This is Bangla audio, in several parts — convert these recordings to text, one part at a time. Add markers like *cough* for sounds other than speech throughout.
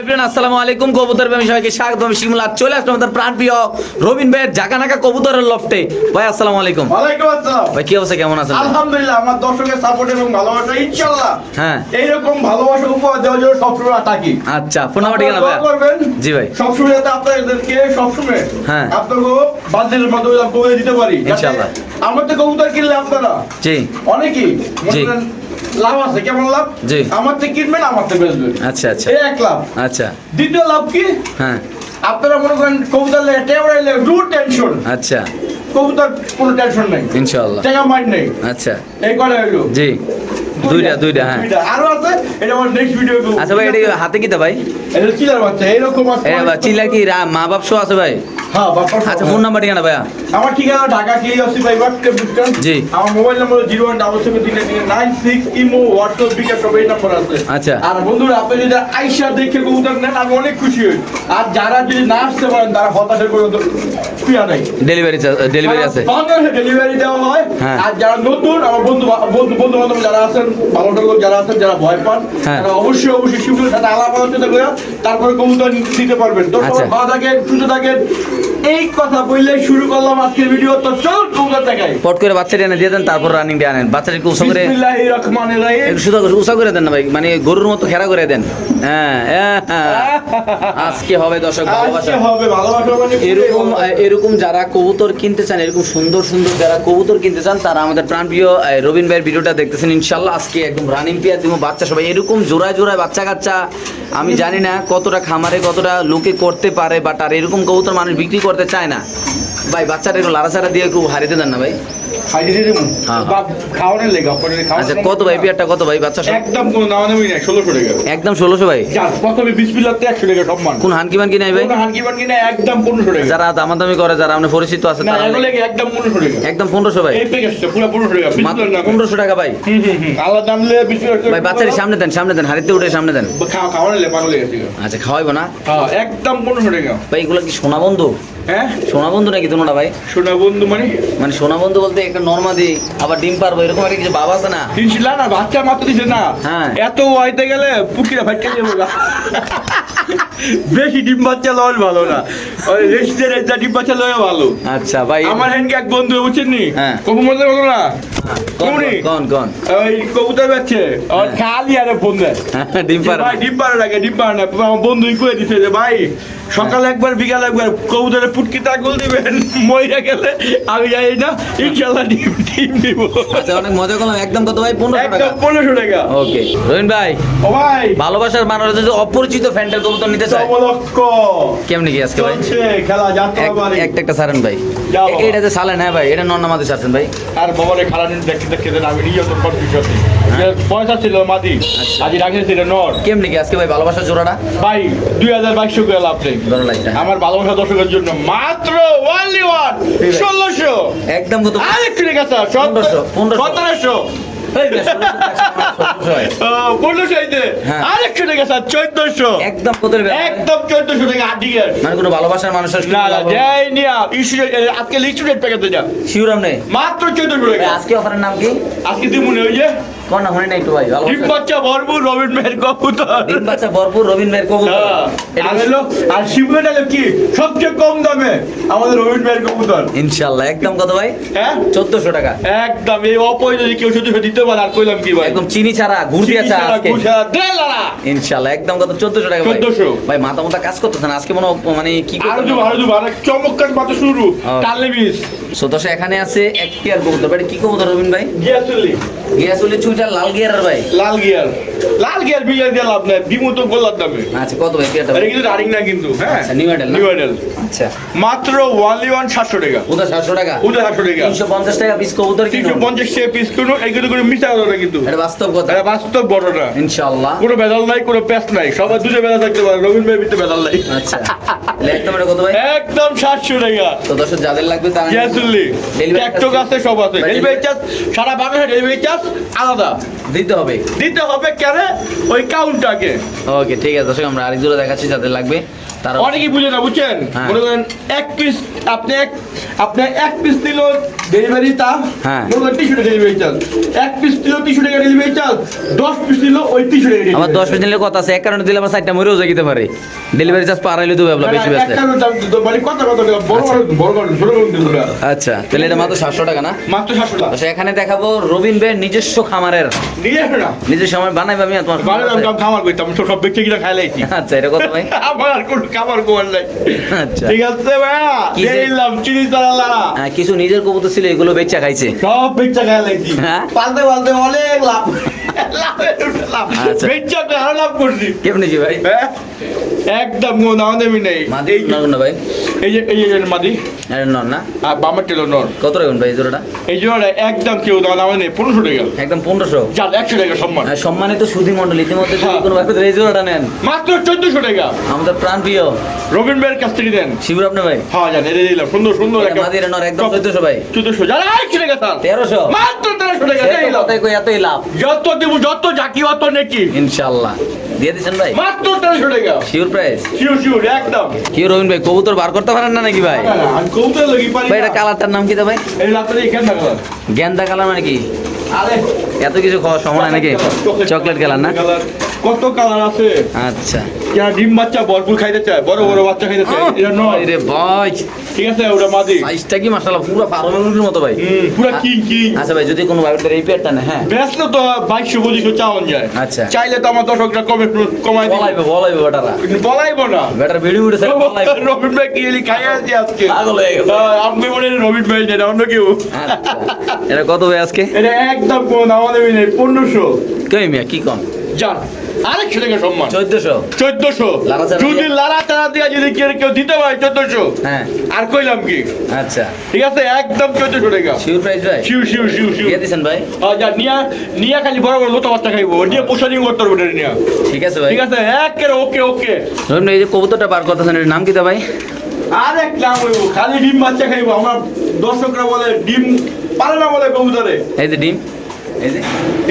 আসসালামু আলাইকুম কবুতর প্রেমী সবাইকে স্বাগত আমি শিমুল চলে আসলাম আমাদের প্রাণ প্রিয় রবিন ভাইয়ের জাকানাকা কবুতরের লফটে। ভাই আসসালামু আলাইকুম। ওয়ালাইকুম আসসালাম। ভাই কি অবস্থা? কেমন আছেন? আলহামদুলিল্লাহ আমার দর্শকের সাপোর্ট এবং ভালোবাসা ইনশাআল্লাহ। হ্যাঁ। এইরকম ভালোবাসা উপহার দেওয়ার জন্য সবসময় থাকি। আচ্ছা ফোন নাম্বার ঠিকানা ভাই করবেন। জি ভাই। সবসময় যাতে আপনাদেরকে সবসময় হ্যাঁ। আপনাকে বাজেটের মাধ্যমে কবুতর দিতে পারি। ইনশাআল্লাহ। আমার তো কবুতর কিনলে আপনারা জি। অনেকেই জি। লাভ আছে কেমন লাভ? জি। আমার থেকে কিনবেন আমার থেকে বেচবেন। আচ্ছা আচ্ছা। এই এক লাভ। আচ্ছা। দ্বিতীয় লাভ কি? হ্যাঁ। আপনারা মনে করেন কবুতর লেগে টেবড়ে লেগে টেনশন আচ্ছা। কবুতর কোনো টেনশন নেই। ইনশাআল্লাহ। টাকা মাইন্ড নেই। আচ্ছা। এই কটা হইল? জি। দুইটা দুইটা হ্যাঁ। আরও আছে এটা আমার নেক্সট ভিডিও আচ্ছা ভাই এটা কি হাতে কিতা ভাই? এটা চিলার বাচ্চা এইরকম আছে। এ চিলা কি মা বাপ শো আছে ভাই? হ্যাঁ আচ্ছা ফোন নাম্বার ঠিকানা ভাইয়া? আমার ঠিকানা ঢাকা কেএসসি বাই হোয়াটসঅ্যাপ জি। আমার mobile number zero one double seven তিন তিন nine six imo WhatsApp bKash সব এই নাম্বার আছে। আচ্ছা। আর বন্ধুরা আপনি যদি আইসা দেখে কবুতর নেন আমি অনেক খুশি হই। আর যারা যদি না আসতে পারেন তারা হতাশের কোনো ক্রিয়া নাই। ডেলিভারি ডেলিভারি আছে। ডেলিভারি দেওয়া হয় হ্যাঁ। আর যারা নতুন আমার বন্ধু বন্ধু বন্ধু বান্ধব যারা আছেন ভালো লোক যারা আছেন যারা ভয় পান। তারা অবশ্যই অবশ্যই শিশুদের সাথে আলাপ আলোচনা করে তারপরে কবুতর দিতে পারবেন। তো। ভালো থাকেন সুস্থ থাকেন। এই কথা বললে শুরু করলাম আজকের ভিডিও। তো চল কবুতর দেখাই। পট করে বাচ্চাটা এনে দিয়ে দেন তারপর রানিং দিয়ে আনেন। বাচ্চাটা একটু করে বিসমিল্লাহির রহমানির রহিম। একটু শুধু উৎসাহ করে দেন না ভাই মানে গরুর মতো খেরা করে দেন। হ্যাঁ হ্যাঁ, হ্যাঁ। আজকে হবে দর্শক ভালোবাসা। মানে এরকম এরকম যারা কবুতর কিনতে চান এরকম সুন্দর সুন্দর যারা কবুতর কিনতে চান তারা আমাদের প্রাণপ্রিয় আহ, রবিন ভাইয়ের ভিডিওটা দেখতেছেন ইনশাল্লাহ। আজকে একদম রানিং পেয়ার দিব, বাচ্চা সবাই। এরকম জোড়ায় জোড়ায় বাচ্চা কাচ্চা, আমি জানি না কতটা খামারে কতটা লোকে করতে পারে বাট আর এরকম কবুতর মানুষ বিক্রি করতে চায় না। ভাই, বাচ্চাটা একটু লাড়াচাড়া দিয়ে একটু হারিয়ে দেন না ভাই। হ্যাঁ। আচ্ছা কত ভাই পেয়ারটা কত ভাই? বাচ্চা একদম কোনো নামা নামি নাই ষোলোশো টাকা। একদম ষোলোশো ভাই? যার প্রথমে বিসমিল্লাতে একশো টাকা সম্মান কোন হানকি মানকি নাই ভাই? হানকি বানকি না একদম পনেরোশো টাকা। যারা দামাদামি করে যারা আপনার পরিচিত আছে তারা একদম পনেরোশো টাকা। একদম পনেরোশো ভাই। পুরো পনেরোশো টাকা মাত্র বিসমিল্লার নামে পনেরোশো টাকা ভাই। আল্লাহ দাম বাচ্চারি সামনে দেন সামনে দেন হাড়িতে উঠে সামনে দেন। খাওয়া আচ্ছা খাওয়াইবো না? হ্যাঁ একদম পনেরোশো টাকা। ভাই এগুলো কি সোনা বন্ধু? হ্যাঁ? সোনা বন্ধু নাকি তোমরা ভাই? সোনা বন্ধু মানে? মানে সোনা বন্ধু বলতে একটা নর্মাদি আবার ডিম পারব এরকম একটা কিছু বাবা আছে না? না বাচ্চা মাত্র দিছে না। হ্যাঁ। এত ওয়াইতে গেলে পুকিরা যাব বেশি ডিম বাচ্চা লওয়ার ভালো না। ওই রেস্টের একটা ডিম বাচ্চা লওয়া ভালো। আচ্ছা ভাই আমার হ্যান্ডকে এক বন্ধু বুঝছেন নি? হ্যাঁ। কবু মধ্যে বলো না? কোন কমনি? কোন কোন ওই কবুতর বাচ্চে আর খালি আরে ফোন দেয়। হ্যাঁ, ডিম পারে ভাই ডিম পারে নাকি ডিম পারে না। আমার বন্ধুই কয়ে দিছে যে ভাই সকালে একবার বিকালে একবার কবুতরে পুটকি তাকল দিবেন মইরা গেলে আমি যাই না ইনশাল্লাহ ডিম ডিম দিব। আচ্ছা অনেক মজা করলাম। একদম কত ভাই? পনেরোশো টাকা। একদম পনেরোশো টাকা। ওকে। রহিন ভাই ও ভাই। ভালোবাসার মানুষ যদি অপরিচিত ফ্যান্টাল কবুতর নিতে চায়। সমলক্ষ কেমনি কি আজকে ভাই? খেলা যাত্রা বাড়ি। একটা একটা সারেন ভাই। যাও এটা যে সালেন হ্যাঁ ভাই এটা নন নামাতে সারছেন ভাই। আর বাবারে খেলা নিয়ে দেখতে দেখতে দেন আমি তো কনফিউজ হ্যাঁ। পয়সা ছিল মাদি আচ্ছা। আজ রাখেছিল নর। কেমনি কি আজকে ভাই ভালোবাসার জোড়াটা? ভাই দুই হাজার বাইশশো করে লাভ নেই। আমার ভালোবাসা দর্শকের জন্য মাত্র ওয়ানলি ওয়ান। ষোলোশো। একদম কত আরেকটু রেখে স্যার। সতেরোশো। ষোলোশো হয়। একদম মানে কোনো ভালোবাসার মানুষের আজকে প্যাকেজ মাত্র চোদ্দশো টাকা। আজকে অফারের নাম কি? আজকে তুই মনে ওই যে। কোন না নাই একটু ভাই ডিম বাচ্চা ভরপুর রবিন মেহের কবুতর। ডিম বাচ্চা ভরপুর রবিন ভাইয়ের কবুতর। হ্যাঁ। আর হলো আর শিবমেট হলো কি? সবচেয়ে কম দামে আমাদের রবিন মেহের কবুতর। ইনশাল্লাহ একদম কত ভাই? হ্যাঁ? চোদ্দশো টাকা। একদম এই অপয় যদি কেউ সত্যি দিতে পারে আর কইলাম কি ভাই? একদম চিনি ছাড়া দিয়ে চা আজকে। ইনশাল্লাহ একদম কত? চোদ্দশো টাকা ভাই। 1400 ভাই মাথা মাথা কাজ করতেছেন আজকে মনে মানে কি আরও দিব আরও দিব আরেক চমৎকার মাত্র শুরু। টালে বিষ সো এখানে আছে এক পেয়ার কবুতর। ভাই এটা কি কবুতর রবিন ভাই? গিয়াসুলি। গিয়াসুলি লাল গিয়ার ভাই? লাল গিয়ার। লাল গিয়ার দিয়ে লাভ নাই বিমু তো গোলার দামে। আচ্ছা কত ভাই? পেয়ারটা এটা কিন্তু রানিং না কিন্তু হ্যাঁ? আচ্ছা, new model নিউ মডেল আচ্ছা। মাত্র ওয়ানলি ওয়ান সাতশো টাকা। ওটা সাতশো টাকা? ওটা সাতশো টাকা। তিনশো পঞ্চাশ টাকা পিস কবুতর কিনুন পঞ্চাশ টাকা পিস কিনো কোনো মিশা হলো না কিন্তু। এটা বাস্তব কথা। এটা বাস্তব বড়টা। ইনশাআল্লাহ। কোনো বেদাল নাই কোনো প্যাস নাই। সবার দুটো বেদা থাকতে পারে রবীন্দ্র ভাইয়ের ভিতরে বেদাল নাই। আচ্ছা। একদম এটা কত ভাই? একদম সাতশো টাকা। তো দশ যাদের লাগবে তারা গ্যাসুলি Delivery ট্যাকটক আছে সব আছে। ভাই, ডেলিভারি চার্জ সারা বাংলাদেশে ডেলিভারি চার্জ আলাদা। দিতে হবে। দিতে হবে কেন? ওই কাউন্টটাকে ওকে ঠিক আছে দর্শক আমরা আরেক জোড়া দেখাচ্ছি যাদের লাগবে। তারা অনেকেই বুঝে না বুঝছেন? হ্যাঁ। মনে করেন এক পিস আপনি এক আপনি এক পিস দিল ডেলিভারি তা হ্যাঁ। মনে করেন তিনশো টাকা ডেলিভারি চার্জ এক পিস দিল তিনশো টাকা ডেলিভারি চার্জ দশ পিস দিল ওই তিনশো টাকা আমার দশ পিস নিলে কথা আছে এক কারণে দিলে আবার সাইডটা মরেও যেতে পারে। ডেলিভারি চার্জ পার হইলে তো ভাবলা বেশি বেশি মানে কথা কথা দিল না। আচ্ছা। তাহলে এটা মাত্র সাতশো টাকা না? মাত্র সাতশো টাকা। আচ্ছা এখানে দেখাবো রবিন ভাইয়ের নিজস্ব খামারের। নিজস্ব আমার বানাইবা আমি তোমার মানে খামার। করতাম সব ব্যক্তি কিনা খাই লাইছি। আচ্ছা এটা কত ভাই? *laughs* আমার গোয়ার নাই। আচ্ছা। ঠিক আছে ভাইয়া কি চিনি চালালা হ্যাঁ, কিছু নিজের কবুতর ছিল এগুলো বেচা খাইছে। সব বেচা খাই লাইছি হ্যাঁ? পালতে পালতে অনেক লাভ। লাভের উপরে লাভ। বেচা আরও লাভ করছি। কেমনি কি ভাই? হ্যাঁ? একদম কোনো দাম দেবি নেই। মাদি এই না না ভাই। এই যে এই যে মাদি। আরে নন না। আর বামের টেলো নর কত রাখুন ভাই জোড়াটা? এই একদম কেউ দাম নেই পনেরোশো টাকা। একদম পনেরোশো। একশো টাকা সম্মান। সম্মানিত সুধী মন্ডল ইতিমধ্যে যদি হ্যাঁ। কোনো ভাবে এই জোড়াটা নেন। মাত্র চোদ্দশো টাকা। আমাদের প্রাণ প্রিয় রবীন ভাইয়ের কাছ থেকে দেন। শিবুর আপনি ভাই। হ্যাঁ জান দিলাম। সুন্দর সুন্দর একটা মাদির নর একদম চোদ্দশো ভাই। চোদ্দশো। যান একশো টাকা স্যার তেরোশো। মাত্র তেরোশো টাকা দিয়ে দিলাম। কথাই কই এতই লাভ। যত দিব যত জাকি অত নাকি। ইনশাল্লাহ দিয়ে ভাই? মাত্র তেরোশো টাকা। শিওর প্রাইস শিওর শিওর একদম। কি রবিন ভাই কবুতর বার করতে পারেন না নাকি ভাই? আমি কৌতল লাগি পারি ভাই এটা কালারটার নাম কি ভাই? এই এখানে থাকলাম গেন্দা কালার। মানে কি? আরে। এত কিছু খাওয়া সময় নাকি? Chocolate colour. না? কালার। কত কালার আছে? আচ্ছা। যারা ডিম বাচ্চা ভরপুর খাইতে চায়? বড় বড় বাচ্চা খাইতে চায়? এটা নয়। রে ভাই ঠিক আছে ওটা মাদি। সাইজটা কি মাশাআল্লাহ পুরো ফার্মের মতো ভাই। পুরা কিং কিং আচ্ছা ভাই যদি কোনো ভাবে এই পেয়ারটা না হ্যাঁ। বেসলে তো বাইশশো পঁচিশশো চাওয়ান যায়। আচ্ছা। চাইলে তো আমার দর্শকরা কমে কমাই দিবে। বলাইবে বলাইবে বেটারা। বলাইবো না। বেটার ভিডিও উঠেছে বলাইবে। রবিন ভাই কি এলি খাই আছে আজকে? পাগল হয়ে গেছে। হ্যাঁ, আপনি মনে হয় রবিন ভাই না অন্য কেউ। আচ্ছা। এটা কত ভাই আজকে? এটা একদম কোন আমাদের নেই পনেরোশো। কই মিয়া কি কম? যান। সম্মান। চোদ্দশো। চোদ্দশো। যদি দিয়ে? লারা চারা দিয়া যদি কেউ দিতে পারে চোদ্দশো। হ্যাঁ। আর কইলাম কি? আচ্ছা। ঠিক আছে একদম চোদ্দশো টাকা। শিওর প্রাইস ভাই? শিউ শিউ শিউ শিউ দিয়ে দিছেন ভাই? যা নিয়া নিয়া খালি বড় বড় লোটা বাচ্চা খাইবো। নিয়ে পোষানি করতে পারব এটা ঠিক আছে ভাই। ঠিক আছে একের ওকে ওকে। এই যে কবুতরটা বার করতেছেন এর নাম কি ভাই? আর এক নাম হইব খালি ডিম বাচ্চা খাইবো। আমার দর্শকরা বলে ডিম পারে না বলে কবুতরে। এই যে ডিম। এই যে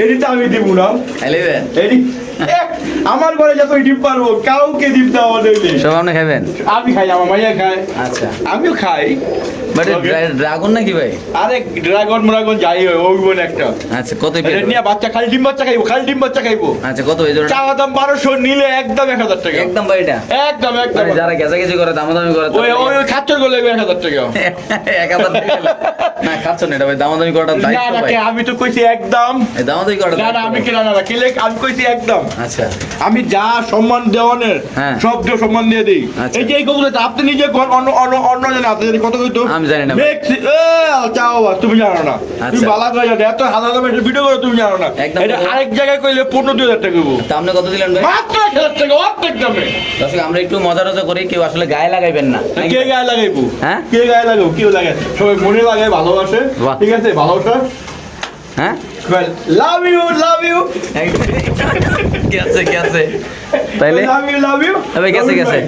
এদিকে আমি দিব না। এক, *laughs* আমার ঘরে যত ডিম পারব কাউকে ডিম দেওয়া নেই সব আপনি খাইবেন আমি খাই আমার মাইয়া খায়। আচ্ছা। আমিও খাই। বাট ড্রাগন নাকি ভাই? আরে ড্রাগন মরাগন যাই হয় ওই বোন একটা। আচ্ছা কত এটা নিয়ে বাচ্চা খালি ডিম বাচ্চা খাইবো খালি ডিম বাচ্চা খাইবো। আচ্ছা কত এই চাওয়া দাম বারোশো নিলে একদম এক হাজার টাকা। একদম ভাই এটা? একদম একদম। মানে যারা গেছে করে দামাদামি করে ওই ওই খাচ্চর এক হাজার টাকা। *laughs* এক হাজার টাকা। না না এটা ভাই দামাদামি করাটা না দায়িত্ব না ভাই। কে, আমি তো কইছি একদম। এই দামাদামি করাটা না না আমি কি না না না, কেলে আমি কইছি একদম। আচ্ছা। আমি যা সম্মান দেওয়ানের হ্যাঁ। সব দিয়ে সম্মান দিয়ে দিই আচ্ছা। এই যে এই কবুতরটা আপনি নিজে অন্য অন্য অন্য জানে আপনি জানি কত কইতো আমি জানি না। চাও বাবা, তুমি জানো না। তুমি আচ্ছা। বালা করে জানো এত হাজার দামের ভিডিও করে তুমি জানো না। এটা আরেক জায়গায় কইলে পনেরো দুই হাজার টাকা দেবো আপনি কত দিলেন ভাই? মাত্র এক হাজার টাকা অর্ধেক দামে। দর্শক আমরা একটু মজা টজা করি কেউ আসলে গায়ে লাগাইবেন না। কে গায়ে লাগাইবো? হ্যাঁ? কে গায়ে লাগাবো? কেউ লাগায় সবাই মনে লাগায় ভালোবাসে। ঠিক আছে? ভালোবাসা। হ্যাঁ লাভ ইউ লাভ ইউ গেছে গেছে তাইলে লাভ ইউ লাভ ইউ তবে গেছে, গেছে।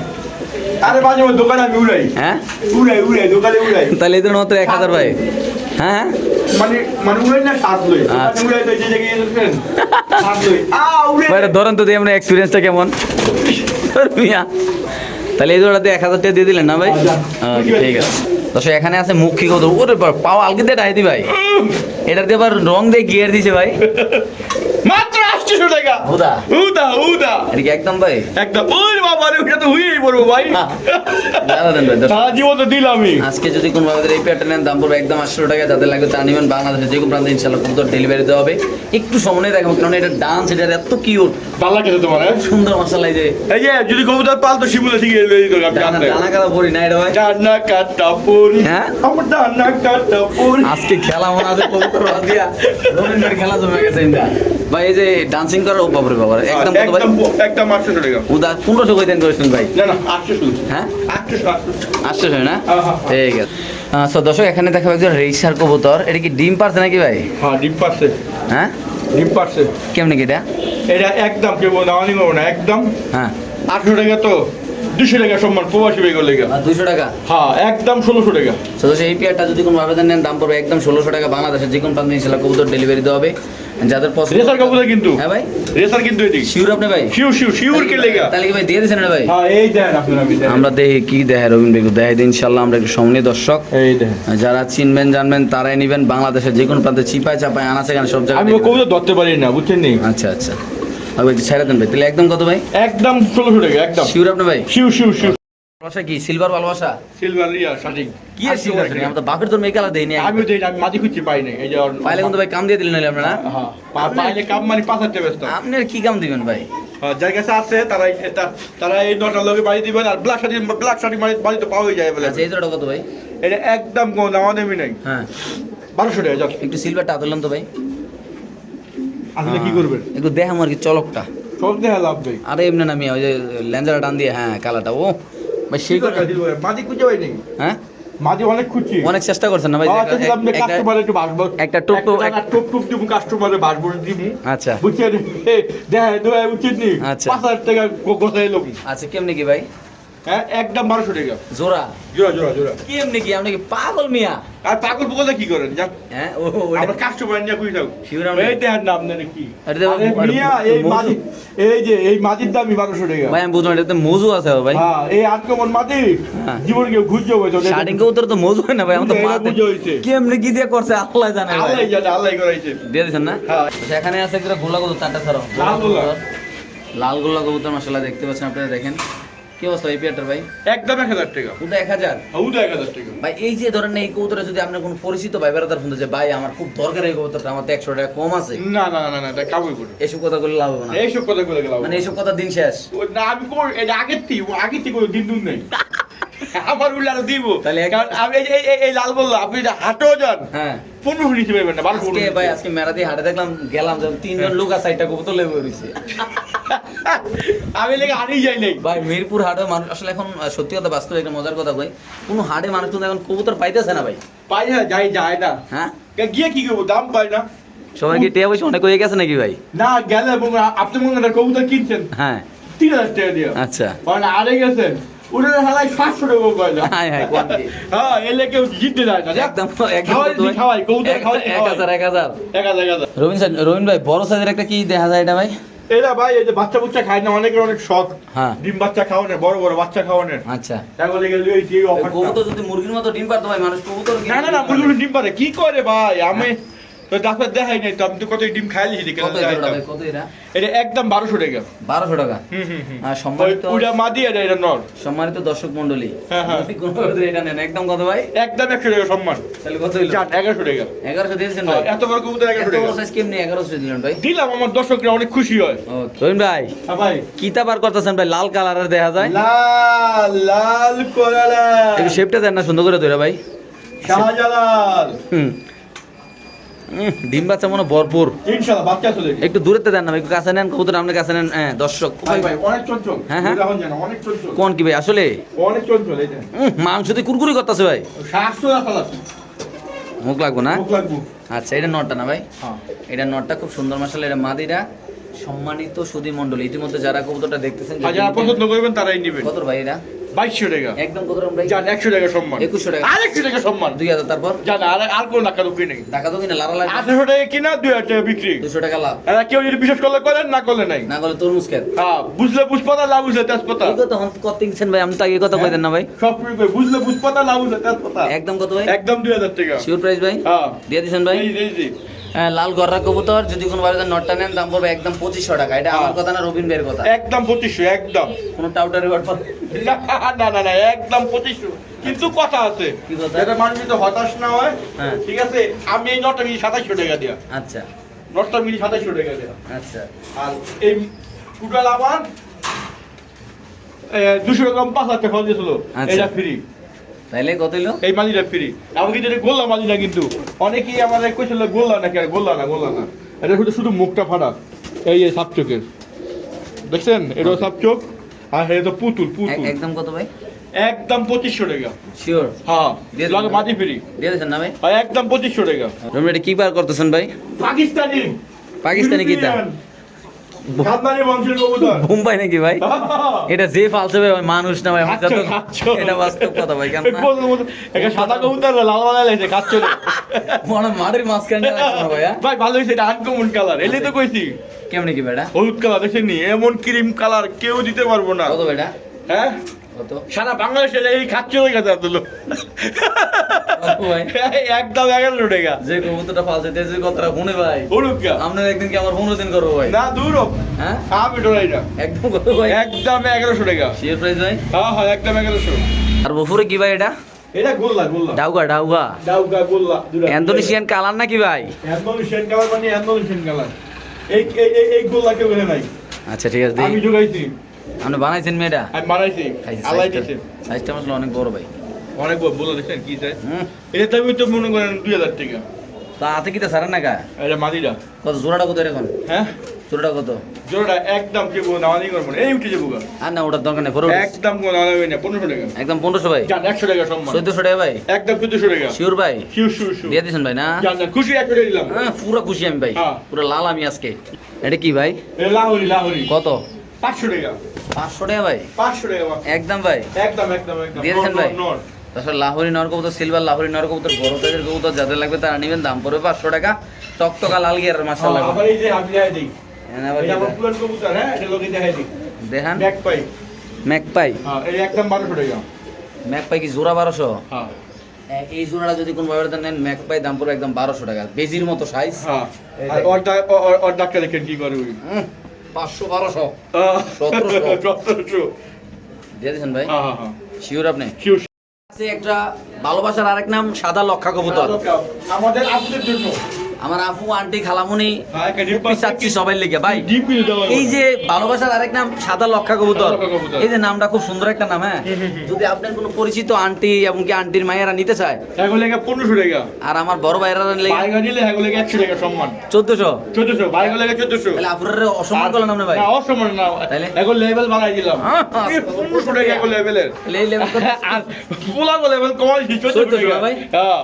আরে মাঝে মাঝে দোকানে আমি উড়াই হ্যাঁ উড়াই উড়াই দোকানে উড়াই তাহলে এদের মাত্র এক হাজার ভাই হ্যাঁ মানে মানে উড়াই না সাত লই দোকানে আচ্ছা। উড়াই তো যে জায়গায় গেছেন সাত লই আ উড়াই ভাই এটা ধরেন তো দিয়ে আমরা এক্সপিরিয়েন্সটা কেমন মিয়া তাহলে এই জোড়াতে এক হাজার টাকা দিয়ে দিলেন না ভাই আচ্ছা। ওকে ঠিক আছে দর্শক এখানে আছে মুখী কত ওরে পাও দিয়ে ডাইদি ভাই। এটা দিয়ে আবার রং দিয়ে গিয়ার দিছে ভাই। মাত্র আটশো টাকা হুদা। উদা উদা এটা কি একদম ভাই একদম। ওই বাবা রে ওটা তো হুইই পড়ব ভাই। জানা দেন ভাই দর্শক। জীবন তো দিলামই। আজকে যদি কোনো ভাবে এই প্যাটার্ন নেন দাম পড়বে একদম আটশো টাকা। যাদের লাগবে তা নিবেন। বাংলাদেশে যে কোনো প্রান্তে ইনশাল্লাহ কবুতর ডেলিভারি দেওয়া হবে। একটু সময় কারণ এটা ডান্স এটা এত কিউট ভালো লাগে তোমার হ্যাঁ? সুন্দর মশালাই যে। এই যে যদি কবুতর পাল তো শিমুলে ঠিক ডানা ডানা কাদা পড়ি না এটা ভাই। ডানা কাটা পরি। হ্যাঁ? আমার ডানা কাটা পরি। আজকে খেলা মনে আছে কবুতর দিয়া। খেলা জমে গেছে ইন্দা। ভাই এই যে ডান্সিং করার বাপরে বাবা একদম কত ভাই একদম একদম আটশো টাকা উদা পনেরোশো কইতেন করেছেন ভাই। না না আটশো শুধু হ্যাঁ? আটশো আটশো। আসছে না? হ্যাঁ, হ্যাঁ। ঠিক আছে। সো দর্শক এখানে দেখাবো একজন রেইসার কবুতর। এটা কি ডিম পারছে নাকি ভাই? হ্যাঁ ডিম পারছে। হ্যাঁ? ডিম পারছে। কেমনি কি এটা? এটা একদম নেওয়া নিব না একদম। হ্যাঁ। আটশো টাকা তো। দুশো টাকা সম্মান প্রবাসী বেগর লেগে দুইশো টাকা? হ্যাঁ একদম ষোলোশো টাকা। তো এই পেয়ারটা যদি কোনো আবেদন নেন দাম পড়বে একদম ষোলোশো টাকা। বাংলাদেশের যে কোনো প্রান্তে ইনশাল্লাহ কবুতর ডেলিভারি দেওয়া হবে। যাদের পছন্দ রেসার কবুতর কিন্তু। হ্যাঁ ভাই। রেসার কিন্তু এদিক। আপনি ভাই? শিউর শিউর শিউর কে লেগা তাহলে কি ভাই দিয়ে দিয়েছেন ভাই? হ্যাঁ এই দেন আপনারা আমরা দেখি কি দেখে রবীন্দ্র বেগু ইনশাল্লাহ আমরা একটু সমনি দর্শক। এই দেন। যারা চিনবেন জানবেন তারাই নিবেন। বাংলাদেশের যে কোনো প্রান্তে চিপায় চাপায় আনা সেখানে সব জায়গায় ও কবুতর ধরতে পারি না বুঝছেন নি? আচ্ছা আচ্ছা। আর ভাই ছেড়ে দেন ভাই তাহলে একদম কত ভাই? একদম ষোলোশো টাকা একদম। শিউর আপনি ভাই? শিউ শিউ শিউ ভালোবাসা কি? সিলভার ভালোবাসা? সিলভার ইয়া সঠিক। কি আর silver তো বাপের তোর দেয়নি আমিও দেই না, আমি মাঝে খুঁজছি পাই নাই। এই যে পাইলে কিন্তু ভাই কাম দিয়ে দিলেন আপনারা। হ্যাঁ পাইলে কাম মানে পাঁচ হাজার ব্যস্ত। আপনি কি কাম দিবেন ভাই? হ্যাঁ, যার কাছে আছে তারা তা- তারা এই নটার লগে বাড়ি দিবেন আর ব্ল্যাক শাড়ি ব্ল্যাক শাড়ি বাড়ি বাড়িতে পাওয়াই যায় বলে। আচ্ছা এই কত ভাই? এটা একদম কোনো দাম নাই। হ্যাঁ। বারোশো টাকা একটু সিলভারটা আদরলাম তো ভাই। আসলে কি করবেন? একটু দেখাম আর কি চলকটা। সব দেখা লাভ নেই। আরে এমনি নামি ওই যে লেঞ্জারা টান দিয়ে হ্যাঁ কালারটা ও। ভাই সেই কথা মাঝি? খুঁজে পাই নাই হ্যাঁ? মাঝি অনেক খুঁজছি। অনেক চেষ্টা করছেন না ভাই? যে আচ্ছা, একটা- একটা- টোপ টোপ- একটা টোপ টোপ দিব কাস্টমারে ভাসবো দিব। আচ্ছা। বুঝছেন? দেখা দেখা উচিত নি? আচ্ছা। পাঁচ হাজার টাকা গোসাই লোক। আচ্ছা কেমনি কি ভাই? হ্যাঁ একদম বারোশো টাকা জোড়া? জোড়া জোড়া জোড়া। কেমনি কি? আপনি কি পাগল মিয়া? আর পাগল পাগলে কি করেন? যাক। হ্যাঁ ও আমরা কাস্টমার নিয়ে খুঁজে থাকব শিউর এই দেখার নাম নেন কি। আরে দেখ, আরে আরে মিয়া এই মজু- মাঝি এই যে এই মাঝির দামই বারোশো টাকা। ভাই আমি বুঝলাম এটাতে মজু আছে ভাই। হ্যাঁ এই মাটি হ্যাঁ। জীবন কেউ হয়েছে উত্তর তো মজু হয় না ভাই আমার তো কি দিয়ে করছে আল্লাহ জানে ভাই। আল্লাহ জানে আল্লাহ করাইছে। দিয়ে দিছেন না? হ্যাঁ। আচ্ছা, এখানে আছে একটা গোলা কবুতর ছাড়াও লাল গোলা। লাল গোল্লা কবুতর মাসাল্লাহ দেখতে পাচ্ছেন আপনারা দেখেন। কি অবস্থা এই পেয়ারটার ভাই? একদম এক হাজার টাকা। ওটা এক হাজার? ওটা এক হাজার টাকা। ভাই এই যে ধরেন এই কবুতরে যদি আপনার কোনো পরিচিত ভাই বেড়াতার ফোন যে ভাই আমার খুব দরকার এই কবুতরটা আমার তো একশো টাকা কম আছে। না না না না এটা কাবুই করে কথা বলে লাভ হবে না। এইসব কথা বলে মানে এইসব কথা দিন শেষ। না আমি আগের থেকে ও আগের থেকে কোনো দিন নেই। আমার উল্লে আরও দিব। তাহলে কারণ আমি এই- এই- লাল বলল আপনি যে হাটেও যান। হ্যাঁ। পনেরো নিতে পারবেন না বারোশো আজকে ভাই আজকে মেরাদি হাটে দেখলাম গেলাম যে তিনজন লোক আছে একটা কবুতর লেগে রয়েছে। আমি লেগে হারিয়ে যাই নাই। ভাই মিরপুর হাটে মানুষ আসলে এখন সত্যি কথা বাস্তবে একটা মজার কথা কই। কোনো হাটে মানুষ কিন্তু এখন কবুতর পাইতেছে না ভাই। পাই না যাই যায় না। হ্যাঁ? গিয়ে কি করব? দাম পাই না। সবাই কি টিয়া পয়সা অনেক হয়ে গেছে নাকি ভাই? না গেলে আপনি মনে কবুতর কিনছেন। হ্যাঁ। তিন হাজার টাকা দিয়ে। আচ্ছা। মানে আরে গেছেন। হালাই টাকা কি? হ্যাঁ এলে কেউ জিততে যায় না। একদম একদম খাওয়াই কত ভাই? খাওয়াই কবুতর খাওয়াই এক হাজার এক হাজার। এক হাজার এক হাজার। রবিন স্যার রবিন ভাই বড় সাইজের একটা কি দেখা যায় এটা ভাই? এরা ভাই এই যে বাচ্চা বুচ্চা খায় না অনেকের অনেক শখ। হ্যাঁ। ডিম বাচ্চা খাওয়ানোর বড় বড় বাচ্চা খাওয়ানোর আচ্ছা। তাহলে গেলে ওই যে অফারটা কবুতর যদি মুরগির মতো ডিম পারতো ভাই মানুষ কবুতর না না না ডিম পারে কি করে ভাই? আমি তো ডাক্তার দেখাই নাই তো আমি তো কত ডিম খাইলি দেখে কত এটা এটা এটা একদম বারোশো টাকা। বারোশো টাকা? হুম হুম সম্মানিত ওইটা মাদি আর এটা নর। সম্মানিত দর্শক মন্ডলী হ্যাঁ, হ্যাঁ। এটা নেন একদম কত ভাই? একদম একশো টাকা সম্মান। তাহলে কত হইল? যান এগারোশো টাকা। এগারোশো দিয়েছেন ভাই? এত বড় কবুতর এত টাকা। সাইজ কেমনি এগারোশো দিলেন ভাই? দিলাম আমার দর্শকরা অনেক খুশি হয়। ভাই হ্যাঁ ভাই। কিতা বার করতেছেন ভাই? লাল কালারের দেখা যায়? লাল লাল কলালা একটু শেপটা দেন না সুন্দর করে ধরে ভাই। শাহজালাল। হুম। ডিম বাচ্চা মনে ভরপুর। ইনশাআল্লাহ বাচ্চা চলে একটু দূরেতে দেন না একটু কাছে নেন কবুতর আপনার কাছে নেন। হ্যাঁ দর্শক। ভাই ভাই অনেক চঞ্চল। হ্যাঁ, হ্যাঁ। অনেক চঞ্চল। কোন কি ভাই আসলে? অনেক চঞ্চল এই মাংস দিয়ে কুরকুরি করতেছে ভাই। মুখ লাগবো না? মুখ লাগবে। আচ্ছা এটা নটটা না ভাই? হ্যাঁ। এটা নটটা খুব সুন্দর মাসাল এটা মাদিরা সম্মানিত সুদী মন্ডল ইতিমধ্যে যারা কবুতরটা দেখতেছেন আর যারা পছন্দ করবেন তারাই নেবেন। কত ভাই এটা? বাইশশো টাকা। একদম কত ভাই? যান একশো টাকা সম্মান। 2100 টাকা। আরেকশো টাকা সম্মান। দুই হাজার তারপর? জান আর আর কোনো টাকা রুপি নেই। টাকা তো কিনা লারা লাগবে আঠারোশো টাকা কিনা দুই হাজার টাকা বিক্রি। দুশো টাকা লাভ। এরা কেউ যদি বিশেষ করলে করেন না করলে নাই। না করলে তরমুজ খেত। হ্যাঁ বুঝলে বুঝপাতা না বুঝলে তেজপাতা। এই কথা হন কত কিনছেন ভাই আমি তো আগে কথা কই না ভাই। সব কই, বুঝলে বুঝপাতা না বুঝলে তেজপাতা। একদম কত ভাই? একদম দুই হাজার টাকা। শিওর প্রাইস ভাই? হ্যাঁ। দিয়ে দিছেন ভাই? হ্যাঁ, লাল গররা কবুতর যদি কোনো বাড়িতে নটটা নেন দাম পড়বে একদম পঁচিশশো টাকা। এটা আমার হ্যাঁ। কথা না রবিন ভাইয়ের কথা। একদম পঁচিশশো একদম। কোনো টাউটারি না না না একদম পঁচিশশো। কিন্তু কথা আছে যাতে মানুষ যদি হতাশ না হয় হ্যাঁ। ঠিক আছে আমি এই নটা মিলি সাতাইশশো টাকা দিয়া। আচ্ছা। নটা মিলি সাতাইশশো টাকা দিয়া। আচ্ছা। আর এই টোটাল আমার দুশো টাকা পাঁচ হাজার টাকা খরচ আচ্ছা। এটা ফ্রি তাইলে কত হইল? এই মালিটা ফ্রি। আমাকে যেটা গোল্লা মালি কিন্তু অনেকেই কইছিল গোল্লা নাকি আর গোল্লা না গোল্লা না। এটা শুধু শুধু মুখটা ফাটা। এই এই সাপ চোখের। দেখছেন? এটাও সাপ চোখ আর এটা তো পুতুল পুতুল। একদম কত ভাই? একদম পঁচিশশো টাকা। শিওর হ্যাঁ লাগে। মাটি ফ্রি। দিয়ে দিয়েছেন না ভাই আর একদম পঁচিশশো টাকা। এটা কি বার করতেছেন ভাই? পাকিস্তানি। পাকিস্তানি কিতা? বোম্বাই নাকি ভাই? এটা যে ফালছে ভাই মানুষ না ভাই। এটা বাস্তব কথা ভাই কেন সাদা কবুতর লাল লাল লাগছে খাচ্ছ মানে হয় মাটির মাঝখানে ভাই ভাই ভালো হয়েছে এটা আনকমন কালার এলে তো কইছি। কেমনি কি বেটা? হলুদ কালার দেখছেন এমন ক্রিম কালার কেউ দিতে পারব না। কত বেটা? হ্যাঁ? সারা বাংলাদেশে এই খাচ্ছ গেছে আব্দুল। কত ভাই একদম টাকা যে কবুতরটা যে কথাটা শুনে ভাই আপনার একদিন কি আমার পনেরো দিন করব ভাই? না দূর। হ্যাঁ? আমি ডরাই না একদম কত ভাই। একদম এগারোশো টাকা। শিওর প্রাইস ভাই? হ্যাঁ হ্যাঁ একদম এগারোশো। আর বফুরে কি ভাই এটা? এটা গোল্লা গোল্লা। ডাউগা ডাউগা। ডাউকা গোল্লা দুটা। ইন্দোনেশিয়ান কালার নাকি ভাই? ইন্দোনেশিয়ান কালার মানে ইন্দোনেশিয়ান কালার এই এই গোল্লা কেউ এনে নাই। আচ্ছা ঠিক আছে আমি দেখি যোগাইছি আপনি বানাইছেন মেয়েটা? আমি বানাইছি। আলাই সাইজটা আসলে অনেক বড় ভাই। অনেক বড় বলে দেখছেন কি চাই এটা দামি তো মনে করেন দুই হাজার টাকা। তা হাতে কি তা সারা না গা এটা মাদিরা কত জোড়াটা কত এখন হ্যাঁ? জোড়াটা কত? জোড়াটা একদম কে বলব নামানি করব না। এই উঠে যাব গা। আর না ওটার দরকার নেই একদম কোনো নামানি না পনেরোশো টাকা। একদম পনেরোশো ভাই। জান একশো টাকা সম্মান। চোদ্দশো টাকা ভাই। একদম চোদ্দশো টাকা। শিওর ভাই। শিউ শিউ শিউ দিয়ে দিয়েছেন ভাই না? জান খুশি একশো টাকা দিলাম। হ্যাঁ পুরো খুশি আমি ভাই। হ্যাঁ। পুরো লাল আমি আজকে। এটা কি ভাই? লাহোরি লাহোরি। কত? পাঁচশো টাকা। পাঁচশো টাকা ভাই? পাঁচশো টাকা একদম ভাই। একদম একদম একদম। দিয়েছেন ভাই? তাছাড়া লাহোরি নর কবুতর সিলভার লাহোরি নর কবুতর বড় সাইজের কবুতর যাদের লাগবে তারা নেবেন দাম পড়বে পাঁচশো টাকা। টকটকা লাল গিয়ার মাসাল হ্যাঁ, আবার এই যে দিই। লাগবে এটা আমার পুরান কবুতর হ্যাঁ এটা লোকে দেখাই দিই। দেখান। ব্যাক পাই ম্যাকপাই? হ্যাঁ এই একদম বারোশো টাকা। ম্যাকপাই কি জোড়া বারোশো? হ্যাঁ। এই জোড়াটা যদি কোন ভাবে নেন ম্যাকপাই দাম পড়বে একদম বারোশো টাকা। বেজির মতো সাইজ হ্যাঁ। আর ডাক্তার দেখেন কি করে পাঁচশো বারোশো সতেরোশো। সতেরোশো। দিয়ে দিয়েছেন ভাই। শিওর আপনি শিউ, শিউ। আছে একটা ভালোবাসার আরেক নাম সাদা লক্ষা কবুতর আমাদের আপনাদের জন্য আমার আপু আন্টি খালামুনি হ্যাঁ, চাচ্ছি সবাই লেগে ভাই। এই যে ভালোবাসার আরেক নাম সাদা লক্ষা কবুতর। এই যে নামটা খুব সুন্দর একটা নাম হ্যাঁ? যদি আপনার কোনো পরিচিত আন্টি এমনকি আন্টির মায়েরা নিতে চায় পনেরোশো টাকা। আর আমার বড় ভাইয়েরা লেগে নিলে একশো টাকা সম্মান। চোদ্দশো? চোদ্দশো লেগে চোদ্দশো। তাহলে অসম্মান করলেন আপনি ভাই? অসম্মান না। তাইলে? এখন লেভেল বাড়াই দিলাম। পনেরোশো টাকা এখন লেভেলের তাহলে? আর পোলা লেভেল কমাই চোদ্দশো চোদ্দশো ভাই? হ্যাঁ।